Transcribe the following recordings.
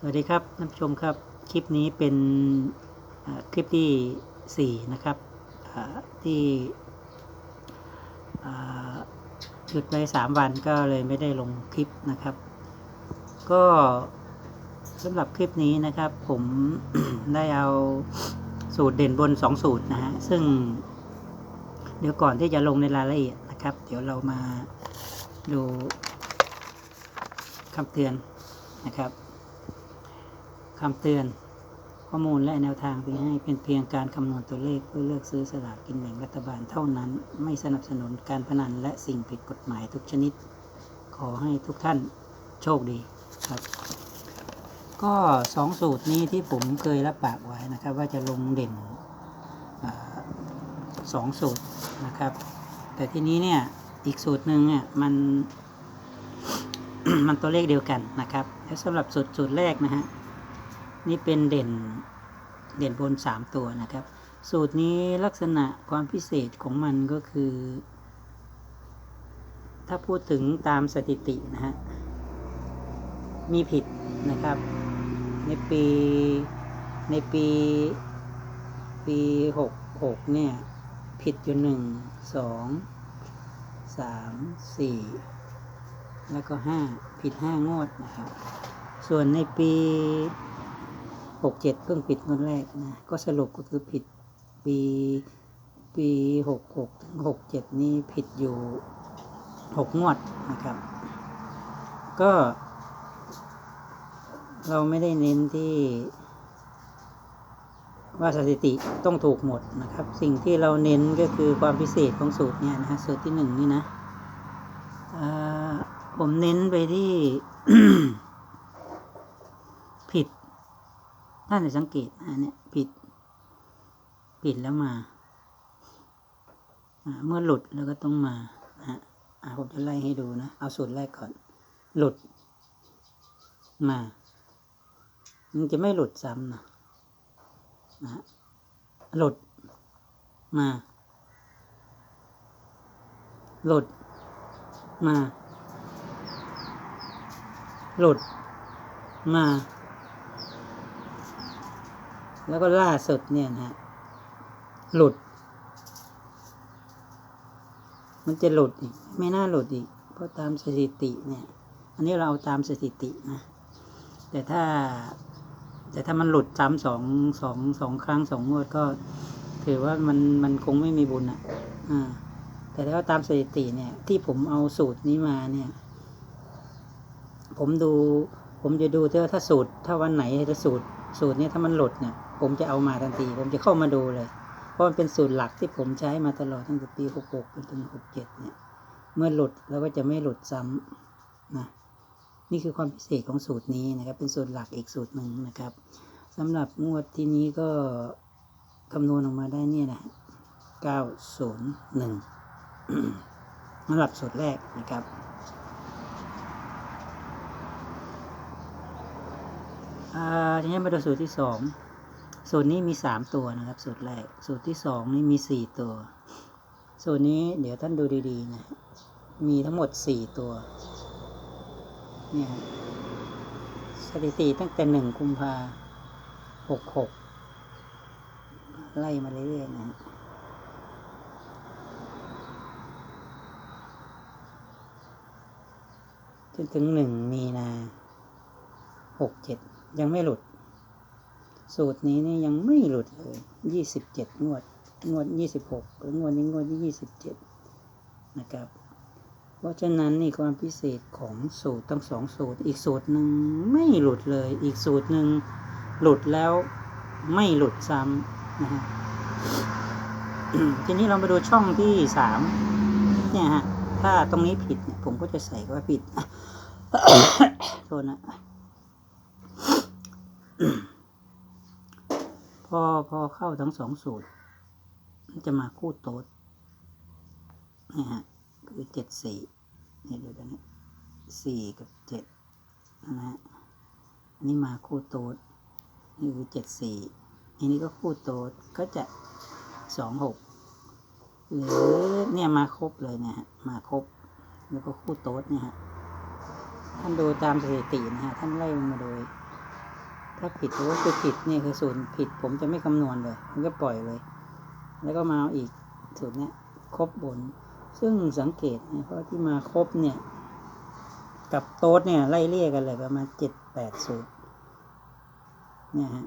สวัสดีครับท่านผู้ชมครับ คลิปนี้เป็นคลิปที่ 4 นะครับที่หยุดไป 3 วันก็เลยไม่ได้ลงคลิปนะครับ ก็สำหรับคลิปนี้นะครับผมได้เอาสูตรเด่นบน 2 สูตรนะฮะ ซึ่งเดี๋ยวก่อนที่จะลงในรายละเอียดนะครับ เดี๋ยวเรามาดูคำเตือนนะครับ คำเตือน ข้อมูลและแนวทางที่ให้เป็นเพียงการคำนวณตัวเลขเพื่อเลือกซื้อสลากกินแบ่งรัฐบาลเท่านั้น ไม่สนับสนุนการพนันและสิ่งผิดกฎหมายทุกชนิด ขอให้ทุกท่านโชคดีครับ ก็สองสูตรนี้ที่ผมเคยรับปากไว้นะครับ ว่าจะลงเด่นสองสูตรนะครับ แต่ทีนี้เนี่ยอีกสูตรหนึ่งเนี่ยมันมันตัวเลขเดียวกันนะครับแล้วสำหรับสูตรสูตรแรกนะฮะ นี่เป็นเด่นเด่นบน 3 ตัวนะครับ สูตรนี้ลักษณะความพิเศษของมันก็คือ ถ้าพูดถึงตามสถิตินะฮะ มีผิดนะครับ ในปีในปีปีหกหกเนี่ย ผิดอยู่หนึ่งสองสามสี่แล้วก็ห้าผิดห้างวดนะครับ ส่วนในปี หกเจ็ดเพิ่งปิดงวดแรกนะก็สรุปก็คือผิดปีปีหกหกถึงหกเจ็ดนี่ผิดอยู่หกงวดนะครับ ก็ เราไม่ได้เน้นที่ ว่าสถิติต้องถูกหมดนะครับ สิ่งที่เราเน้นก็คือความพิเศษของสูตรเนี่ยนะฮะสูตรที่หนึ่งนี่นะผมเน้นไปที่ ผิด ท่านสังเกตนะเนี่ยผิดผิดแล้วมา เมื่อหลุดแล้วก็ต้องมาฮะผมจะไล่ให้ดูนะ เอาสูตรแรกก่อน หลุด มา มันจะไม่หลุดซ้ำนะนะหลุด มา หลุด มา หลุด มา แล้วก็ล่าสุดเนี่ยนะฮะหลุด มันจะหลุดอีก ไม่น่าหลุดอีก เพราะตามสถิติเนี่ย อันนี้เราเอาตามสถิตินะ แต่ถ้า แต่ถ้ามันหลุดซ้ำสองสองสองครั้งสองงวดก็ ถือว่ามันมันคงไม่มีบุญอะ อ่า แต่ถ้าตามสถิติเนี่ย ที่ผมเอาสูตรนี้มาเนี่ย ผมดู ผมจะดูว่าถ้าสูตร ถ้าวันไหนถ้าสูตร สูตรนี้ถ้ามันหลุดเนี่ย ผมจะเอามาทันที ผมจะเข้ามาดูเลย เพราะมันเป็นสูตรหลักที่ผมใช้มาตลอดตั้งแต่ปีหกหกจนถึงหกเจ็ดเนี่ย เมื่อหลุดเราก็จะไม่หลุดซ้ำนะ นี่คือความพิเศษของสูตรนี้นะครับ เป็นสูตรหลักอีกสูตรหนึ่งนะครับสำหรับงวดที่นี้ก็คำนวณออกมาได้เนี่ยนะเก้าศูนย์หนึ่งสำหรับสูตรแรกนะครับ อ่าทีนี้มาดูสูตรที่สองสูตรนี้มีสามตัวนะครับ สูตรแรก สูตรที่สองนี่มีสี่ตัว สูตรนี้เดี๋ยวท่านดูดีๆนะ มีทั้งหมดสี่ตัวเนี่ยสถิติตั้งแต่หนึ่งกุมภาหกหกไล่มาเรื่อยๆนะจนถึงหนึ่งมีนาหกเจ็ด ยังไม่หลุด สูตรนี้นี่ยังไม่หลุดเลยยี่สิบเจ็ดงวด งวดยี่สิบหกแล้วงวดนี้งวดที่ยี่สิบเจ็ดนะครับ เพราะฉะนั้นนี่ความพิเศษของสูตรทั้งสองสูตร อีกสูตรหนึ่งไม่หลุดเลย อีกสูตรหนึ่งหลุดแล้วไม่หลุดซ้ำนะฮะทีนี้เรามาดูช่องที่สามเนี่ยฮะ ถ้าตรงนี้ผิดเนี่ยผมก็จะใส่ว่าผิดโทษนะ พอพอเข้าทั้งสองสูตร มันจะมาคู่โต๊ดนี่ฮะคือเจ็ดสี่นี่ดูตรงนี้สี่กับเจ็ดนะฮะนนี้มาคู่โต๊ดนี่คือเจ็ดสี่อันนี้ก็คู่โต๊ดก็จะสองหกหรือเนี่ยมาครบเลยเนี่ยฮะมาครบ แล้วก็คู่โต๊ดเนี่ยฮะท่านดูตามสถิตินะฮะท่านไล่มาโดย ถ้าผิดก็คือผิดเนี่ยคือสูตรผิด ผมจะไม่คำนวณเลยผมก็ปล่อยเลย แล้วก็มาอีกสูตรเนี้ยครบบน ซึ่งสังเกตนะเพราะที่มาครบเนี่ย กับโต๊ดเนี่ยไล่เรียกกันเลยประมาณเจ็ดแปดสูตรเนี่ยฮะ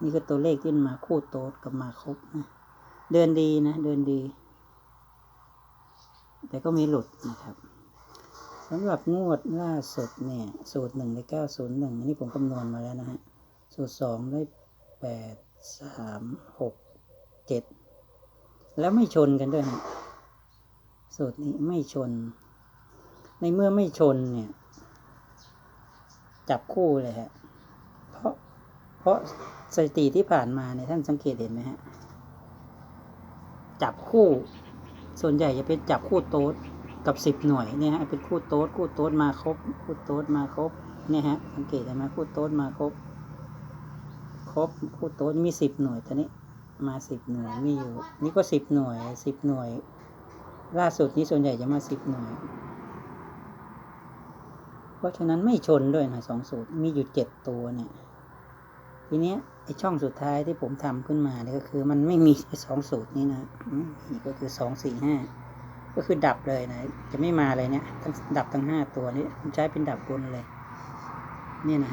นี่คือตัวเลขที่มันมาคู่โต๊ดกับมาครบนะเดินดีนะ เดินดี แต่ก็มีหลุดนะครับสำหรับงวดล่าสุดเนี่ย สูตรหนึ่งในเก้าศูนย์หนึ่งอันนี้ผมคำนวณมาแล้วนะฮะ สูตรสองได้แปดสามหกเจ็ดแล้วไม่ชนกันด้วยฮะสูตรนี้ไม่ชน ในเมื่อไม่ชนเนี่ย จับคู่เลยฮะ เพราะเพราะสถิติที่ผ่านมาเนี่ยท่านสังเกตเห็นไหมฮะ จับคู่ ส่วนใหญ่จะเป็นจับคู่โต๊ดกับสิบหน่วยเนี่ยฮะเป็นคู่โต๊ดคู่โต๊ดมาครบ คู่โต๊ดมาครบเนี่ยฮะสังเกตเห็นไหมคู่โต๊ดมาครบ ครบคู่โต๊ดมีสิบหน่วยตอนนี้ มาสิบหน่วยมีอยู่ นี่ก็สิบหน่วยสิบหน่วย ล่าสุดนี้ส่วนใหญ่จะมาสิบหน่วย เพราะฉะนั้นไม่ชนด้วยนะสองสูตรมีอยู่เจ็ดตัวเนี่ย ทีเนี้ยไอช่องสุดท้ายที่ผมทำขึ้นมาเนี่ยก็คือ มันไม่มีสองสูตรนี้นะไม่มีก็คือสองสี่ห้าก็คือดับเลยนะ จะไม่มาเลยเนี่ยทั้งดับทั้งห้าตัวนี้ผมใช้เป็นดับบนเลยเนี่ยนะ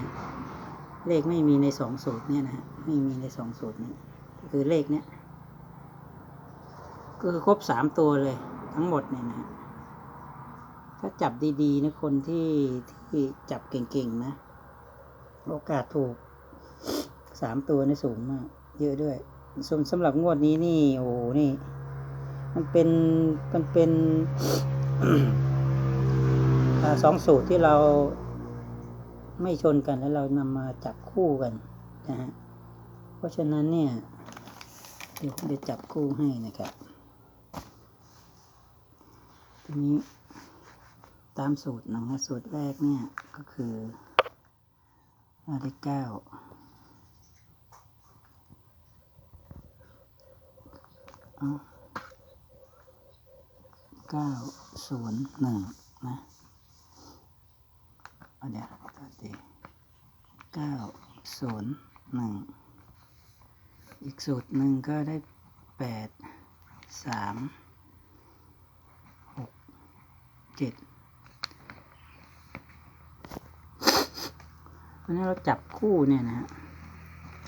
เลขไม่มีในสองสูตรเนี่ยนะฮะไม่มีในสองสูตรนี้คือเลขเนี้ยคือครบสามตัวเลย ทั้งหมดเนี่ยนะฮะถ้าจับดีๆนะคนที่ที่จับเก่งๆนะ โอกาสถูกสามตัวนี่สูงมาก เยอะด้วยส่วนสำหรับงวดนี้นี่โอ้โหนี่ มันเป็นมันเป็นอสองสูตรที่เรา ไม่ชนกันแล้วเรานำมาจับคู่กันนะฮะเพราะฉะนั้นเนี่ยเดี๋ยวผมจะจับคู่ให้นะครับทีนี้ตามสูตรนะฮะสูตรแรกเนี่ยก็คือเลขเก้าเก้าศูนย์หนึ่งนะเอาเดี๋ยว เก้าศูนย์หนึ่งอีกสูตรหนึ่งก็ได้แปดสามหกเจ็ดเพราะนั้นเราจับคู่เนี่ยนะฮะ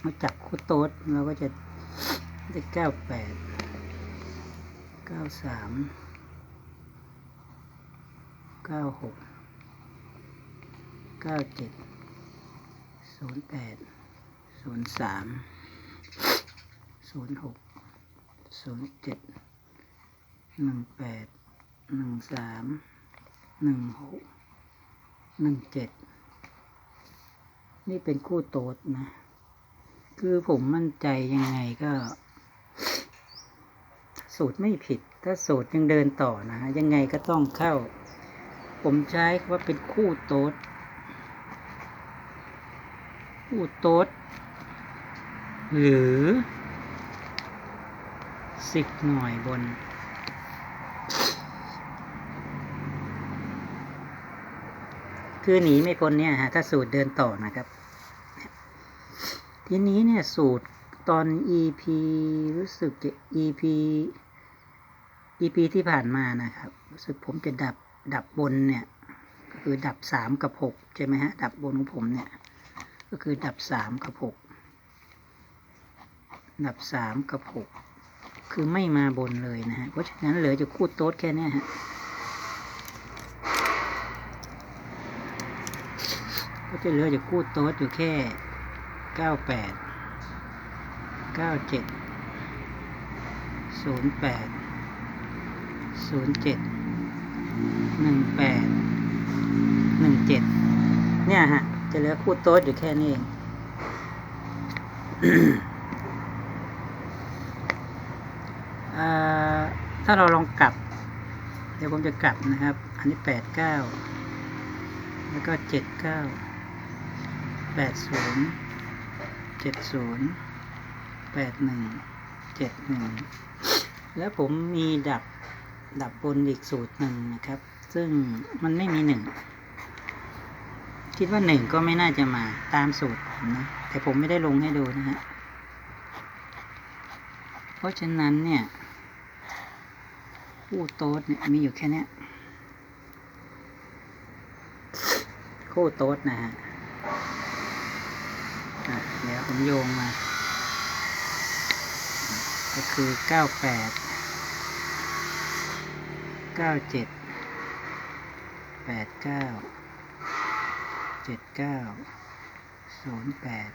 เราจับคู่โต๊ดเราก็จะได้เก้าแปดเก้าสามเก้าหก เก้าเจ็ดศูนย์แปดศูนย์สามศูนย์หกศูนย์เจ็ดหนึ่งแปดหนึ่งสามหนึ่งหกหนึ่งเจ็ดนี่เป็นคู่โต๊ดนะ คือผมมั่นใจยังไงก็ สูตรไม่ผิด ถ้าสูตรยังเดินต่อนะฮะยังไงก็ต้องเข้า ผมใช้คำว่าเป็นคู่โต๊ด คู่โต๊ดหรือสิบหน่วยบน คือหนีไม่พ้นเนี่ยฮะถ้าสูตรเดินต่อนะครับ ทีนี้เนี่ยสูตรตอน EP รู้สึกจะ EP EP ที่ผ่านมานะครับ รู้สึกผมจะดับดับบนเนี่ย คือดับสามกับหกใช่ไหมฮะ ดับบนของผมเนี่ย ก็คือดับสามกับหกดับสามกับหกคือไม่มาบนเลยนะฮะ เพราะฉะนั้นเหลือจะคู่โต๊ดแค่เนี้ยฮะก็จะเหลือจะคู่โต๊ดอยู่แค่เก้าแปดเก้าเจ็ดศูนย์แปดศูนย์เจ็ดหนึ่งแปดหนึ่งเจ็ดเนี่ยฮะ จะเหลือคู่โต๊ดอยู่แค่นี้เองถ้าเราลองกลับ เดี๋ยวผมจะกลับนะครับ อันนี้แปดเก้าแล้วก็เจ็ดเก้าแปดศูนย์เจ็ดศูนย์แปดหนึ่งเจ็ดหนึ่งแล้วผมมีดับดับบนอีกสูตรหนึ่งนะครับ ซึ่งมันไม่มีหนึ่ง คิดว่าหนึ่งก็ไม่น่าจะมาตามสูตรผมนะ แต่ผมไม่ได้ลงให้ดูนะฮะ เพราะฉะนั้นเนี่ยคู่โต๊ดเนี่ยมีอยู่แค่นี้คู่โต๊ดนะฮะอะเดี๋ยวผมโยงมา ก็คือเก้าแปดเก้าเจ็ดแปดเก้า เจ็ดเก้าศูนย์แปด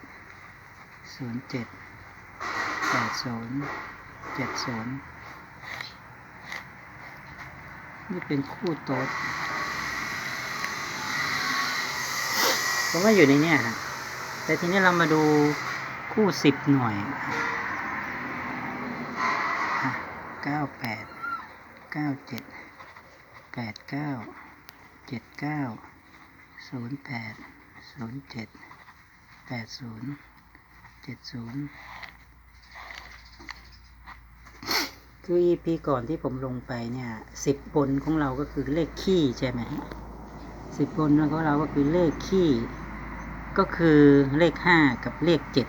ศูนย์เจ็ดแปดศูนย์เจ็ดศูนย์นี่เป็นคู่โต๊ดผมว่าอยู่ในเนี้ยฮะแต่ทีนี้เรามาดูคู่สิบหน่วยเก้าแปดเก้าเจ็ดแปดเก้าเจ็ดเก้า ศูนย์แปดศูนย์เจ็ดแปดศูนย์เจ็ดศูนย์คือ EP ก่อนที่ผมลงไปเนี่ยสิบบนของเราก็คือเลขขี้ใช่ไหมฮะสิบบนของเราก็คือเลขขี้ก็คือเลขห้ากับเลขเจ็ด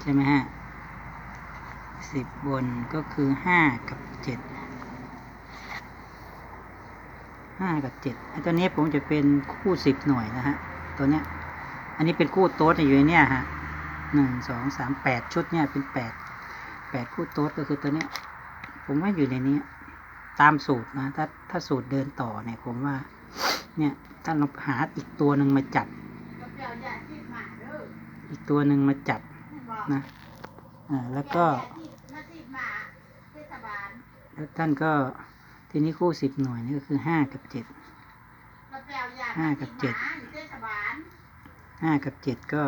ใช่ไหมฮะสิบบนก็คือห้ากับเจ็ด ห้ากับเจ็ดไอ้ตัวนี้ผมจะเป็นคู่สิบหน่วยนะฮะ ตัวเนี้ย อันนี้เป็นคู่โต๊ดอยู่ในเนี่ยฮะหนึ่งสองสามแปดชุดเนี่ยเป็นแปดแปดคู่โต๊ดก็คือตัวเนี้ย ผมว่าอยู่ในนี้ ตามสูตรนะ ถ้าถ้าสูตรเดินต่อเนี่ย ผมว่า เนี่ย ถ้าเราหาอีกตัวหนึ่งมาจับกับเจ้าญาติที่มาเด้ออีกตัวหนึ่งมาจับนะอ่าแล้วก็แล้วท่านก็ ทีนี้คู่สิบหน่วยนี่ก็คือห้ากับเจ็ดกับเจ้าญาติห้ากับเจ็ดที่มาอยู่เทศบาลห้ากับเจ็ดก็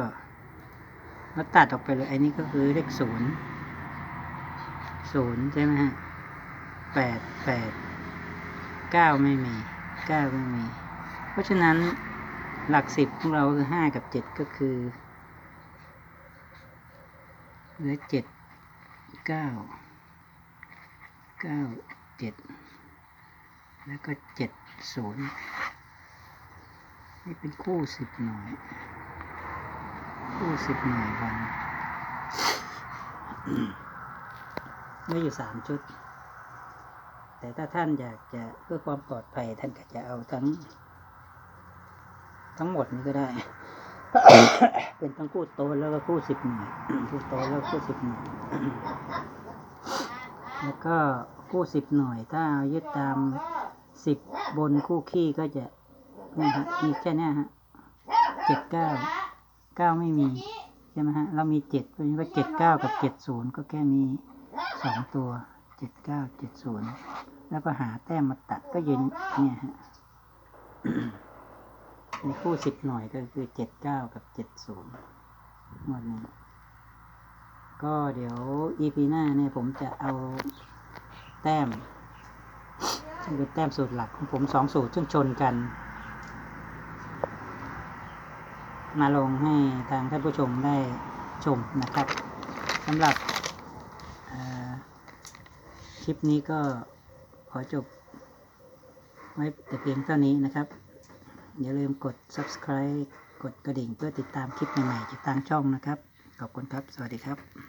แล้วตัดออกไปเลยไอ้นี่ก็คือเลขศูนย์ศูนย์ใช่ไหมฮะแปดแปดเก้าไม่มีเก้าไม่มี เพราะฉะนั้นหลักสิบของเราก็คือห้ากับเจ็ดก็คือเหลือเจ็ดเก้าเก้าเจ็ด แล้วก็เจ็ดศูนย์นี่เป็นคู่สิบหน่วย คู่สิบหน่วยวันไม่อยู่สามชุด แต่ถ้าท่านอยากจะเพื่อความปลอดภัยท่านก็จะเอาทั้ง ทั้งหมดนี้ก็ได้ เป็นทั้งคู่โตแล้วก็คู่สิบหน่วยคู่โตแล้วคู่สิบหน่วยแล้วก็คู่สิบหน่วยถ้าเอายึดตาม สิบบนคู่ขี้ก็จะเนี่ยฮะมีแค่เนี้ยฮะเจ็ดเก้าเก้าไม่มีใช่ไหมฮะเรามีเจ็ดเพราะฉะนั้นก็เจ็ดเก้ากับเจ็ดศูนย์ก็แค่มีสองตัวเจ็ดเก้าเจ็ดศูนย์แล้วก็หาแต้มมาตัดก็ยืนเนี่ยฮะในคู่สิบหน่วยก็คือเจ็ดเก้ากับเจ็ดศูนย์งวดนี้ก็เดี๋ยว EP หน้าเนี่ยผมจะเอาแต้ม เป็นแต้มสูตรหลักของผมสองสูตรซึ่งชนกัน มาลงให้ทางท่านผู้ชมได้ชมนะครับสำหรับคลิปนี้ก็ขอจบไว้แต่เพียงเท่านี้นะครับ อย่าลืมกด subscribe กดกระดิ่งเพื่อติดตามคลิปใหม่ๆจากทางช่องนะครับ ขอบคุณครับ สวัสดีครับ